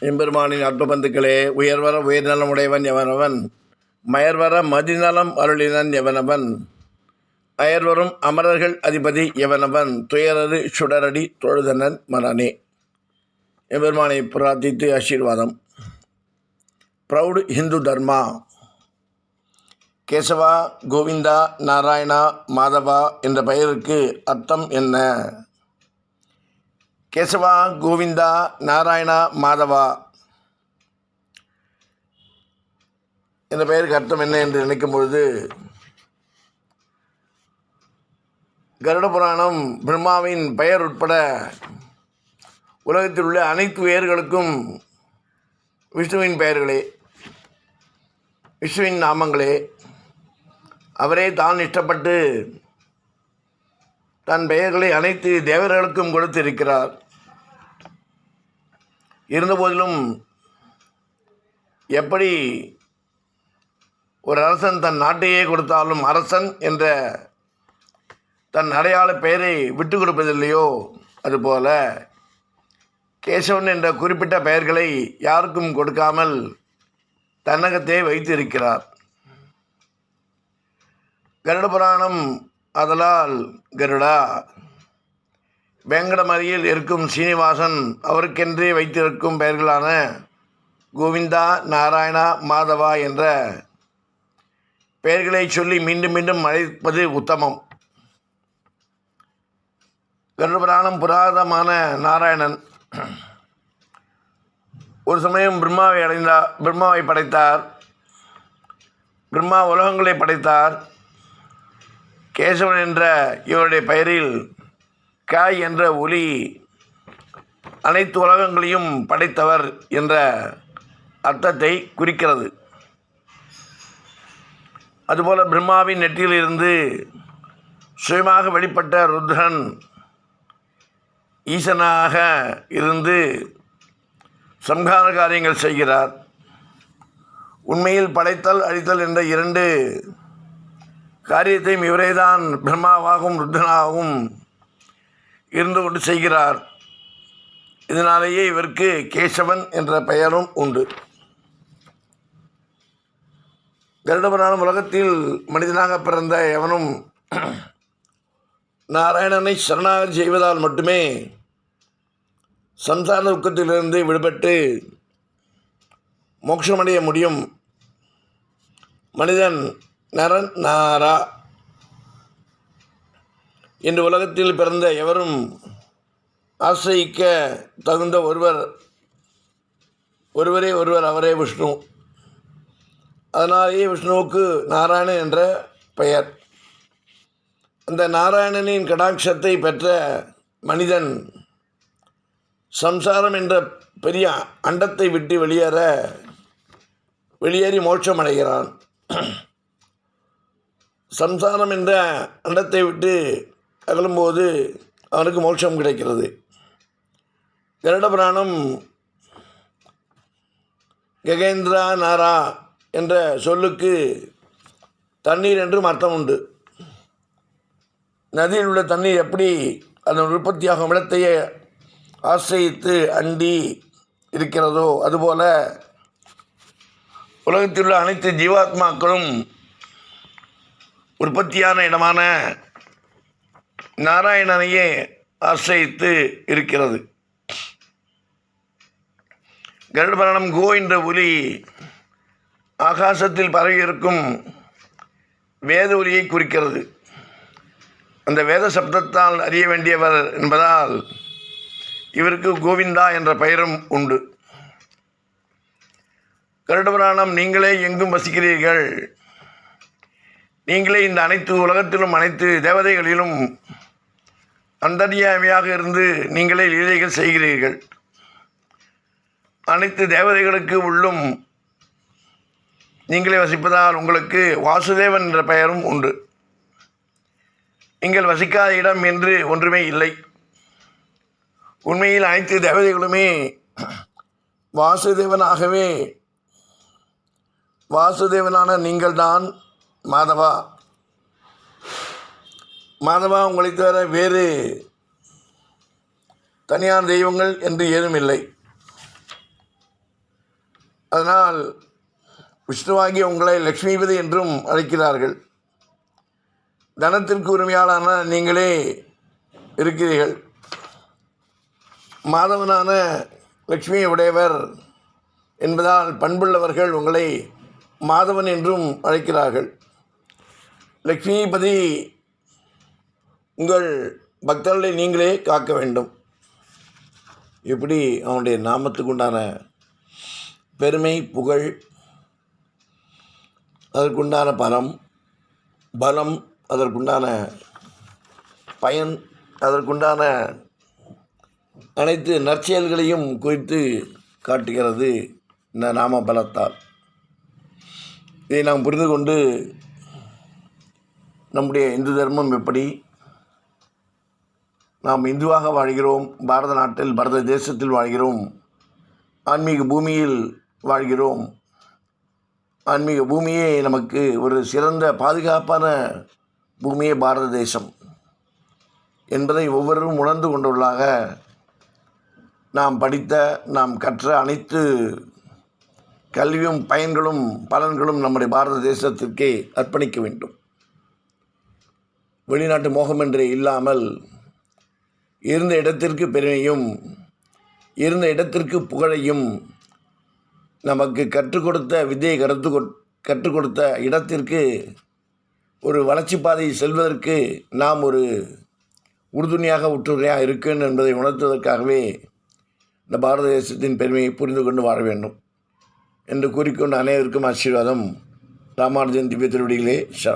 எம்பெருமானின் அற்பபந்துக்களே உயர்வர உயர்நலம் உடையவன் எவனவன்? மயர்வர மதிநலம் அருளினன் எவனவன்? அயர்வரும் அமரர்கள் அதிபதி எவனவன்? துயரது சுடரடி தொழுதனன் மரணே எம்பெருமானை பிரார்த்தித்து ஆசீர்வாதம். ப்ரௌடு ஹிந்து தர்மா. கேசவா கோவிந்தா நாராயணா மாதவா என்ற பெயருக்கு அர்த்தம் என்ன? கேசவா கோவிந்தா நாராயணா மாதவா. இந்த பெயருக்கு அர்த்தம் என்ன என்று நினைக்கும் பொழுது கருட புராணம் பிரம்மாவின் பெயர் உட்பட உலகத்தில் உள்ள அனைத்து உயர்களுக்கும் விஷ்ணுவின் பெயர்களே விஷ்ணுவின் நாமங்களே அவரே தான் இஷ்டப்பட்டு தன் பெயர்களை அனைத்து தேவர்களுக்கும் கொடுத்திருக்கிறார். இருந்தபோதிலும் எப்படி ஒரு அரசன் தன் நாட்டையே கொடுத்தாலும் அரசன் என்ற தன் அடையாள பெயரை விட்டு கொடுப்பதில்லையோ அதுபோல கேசவன் என்ற குறிப்பிட்ட பெயர்களை யாருக்கும் கொடுக்காமல் தன்னகத்தே வைத்திருக்கிறார். கருட புராணம் அதலால் கருடா வேங்கடமரியில் இருக்கும் சீனிவாசன் அவருக்கென்றே வைத்திருக்கும் பெயர்களான கோவிந்தா நாராயணா மாதவா என்ற பெயர்களை சொல்லி மீண்டும் மீண்டும் அழைப்பது உத்தமம். கருடபுராணம் புராதமான நாராயணன் ஒரு சமயம் பிரம்மாவை அடைந்தார் பிரம்மாவை படைத்தார். பிரம்மா உலகங்களை படைத்தார். கேசவன் என்ற இவருடைய பெயரில் க என்ற ஒலி அனைத்து உலகங்களையும் படைத்தவர் என்ற அர்த்தத்தை குறிக்கிறது. அதுபோல பிரம்மாவின் நெற்றியிலிருந்து சுயமாக வெளிப்பட்ட ருத்ரன் ஈசனாக இருந்து சம்ஹார காரியங்கள் செய்கிறார். உண்மையில் படைத்தல் அழித்தல் என்ற இரண்டு காரியத்தையும் இவரேதான் பிரம்மாவாகவும் ருத்ரனாகவும் இருந்து கொண்டு செய்கிறார். இதனாலேயே இவருக்கு கேசவன் என்ற பெயரும் உண்டு. கருடபுராணம் உலகத்தில் மனிதனாக பிறந்த எவனும் நாராயணனை சரணாகதி செய்வதால் மட்டுமே சம்சார துக்கத்திலிருந்து விடுபட்டு மோட்சமடைய முடியும். மனிதன் நரன் நாரா இன்று உலகத்தில் பிறந்த எவரும் ஆசிரியிக்க தகுந்த ஒருவர் ஒருவரே ஒருவர் அவரே விஷ்ணு. அதனாலேயே விஷ்ணுவுக்கு நாராயணன் என்ற பெயர். அந்த நாராயணனின் கடாட்சத்தை பெற்ற மனிதன் சம்சாரம் என்ற பெரிய அண்டத்தை விட்டு வெளியேற வெளியேறி மோட்சம் அடைகிறான் சம்சாரம் என்ற அண்டத்தை விட்டு அகலும்போது அவனுக்கு மோட்சம் கிடைக்கிறது. கருட புராணம் ககேந்திரா நாரா என்ற சொல்லுக்கு தண்ணீர் என்றும் அர்த்தம் உண்டு. நதியில் உள்ள தண்ணீர் எப்படி அதன் உற்பத்தியாகும் இடத்தையே ஆசிரியத்து அண்டி இருக்கிறதோ அதுபோல உலகத்தில் உள்ள அனைத்து ஜீவாத்மாக்களும் உற்பத்தியான இடமான நாராயணனையே ஆசிரியத்து இருக்கிறது. கருடபரணம் கோ என்ற ஒலி ஆகாசத்தில் பரவியிருக்கும் வேத ஒலியை குறிக்கிறது. அந்த வேத சப்தத்தால் அறிய வேண்டியவர் என்பதால் இவருக்கு கோவிந்தா என்ற பெயரும் உண்டு. கருடபுராணம் நீங்களே எங்கும் வசிக்கிறீர்கள்? நீங்களே இந்த அனைத்து உலகத்திலும் அனைத்து தேவதைகளிலும் அந்தர்யாமியாக இருந்து நீங்களே லீலைகள் செய்கிறீர்கள். அனைத்து தேவதைகளுக்கு உள்ளும் நீங்களே வசிப்பதால் உங்களுக்கு வாசுதேவன் என்ற பெயரும் உண்டு. நீங்கள் வசிக்காத இடம் என்று ஒன்றுமே இல்லை. உண்மையில் அனைத்து தேவதைகளுமே வாசுதேவனாகவே வாசுதேவனான நீங்கள்தான் மாதவா. மாதவா உங்களை தவிர வேறு தனியார் தெய்வங்கள் என்று ஏதும் இல்லை. அதனால் விஷ்ணுவாகி உங்களை லக்ஷ்மிபதி என்றும் அழைக்கிறார்கள். தனத்திற்கு உரிமையாளான நீங்களே இருக்கிறீர்கள். மாதவனான லக்ஷ்மி உடையவர் என்பதால் பண்புள்ளவர்கள் உங்களை மாதவன் என்றும் அழைக்கிறார்கள். லக்ஷ்மிபதி உங்கள் பக்தர்களை நீங்களே காக்க வேண்டும். இப்படி அவனுடைய நாமத்துக்கு உண்டான பெருமை புகழ் அதற்குண்டான பலம் பலம் அதற்குண்டான பயன் அதற்குண்டான அனைத்து நற்செயல்களையும் குறித்து காட்டுகிறது இந்த நாம பலத்தால் இதை நாம் புரிந்து கொண்டு நம்முடைய இந்து தர்மம் எப்படி நாம் இந்துவாக வாழ்கிறோம் பாரத நாட்டில் பாரத தேசத்தில் வாழ்கிறோம் ஆன்மீக பூமியில் வாழ்கிறோம். ஆன்மீக பூமியே நமக்கு ஒரு சிறந்த பாதுகாப்பான பூமியே பாரத தேசம் என்பதை ஒவ்வொருவரும் உணர்ந்து கொண்டுள்ளாக நாம் படித்த நாம் கற்ற அனைத்து கல்வியும் பயன்களும் பலன்களும் நம்முடைய பாரத தேசத்திற்கே அர்ப்பணிக்க வேண்டும். வெளிநாட்டு மோகம் என்றே இல்லாமல் இருந்த இடத்திற்கு பெருமையும் இருந்த இடத்திற்கு புகழையும் நமக்கு கற்றுக் கொடுத்த வித்தையை கருத்து கற்றுக் கொடுத்த இடத்திற்கு ஒரு வளர்ச்சி பாதையை செல்வதற்கு நாம் ஒரு உறுதுணையாக உற்றுணையாக இருக்கேன் என்பதை உணர்த்துவதற்காகவே இந்த பாரத தேசத்தின் பெருமையை புரிந்து கொண்டு வாழ வேண்டும் என்று கூறிக்கொண்டு அனைவருக்கும் ஆசீர்வாதம். ராமானுஜன் திவ்ய திருவடிகளே சரண்.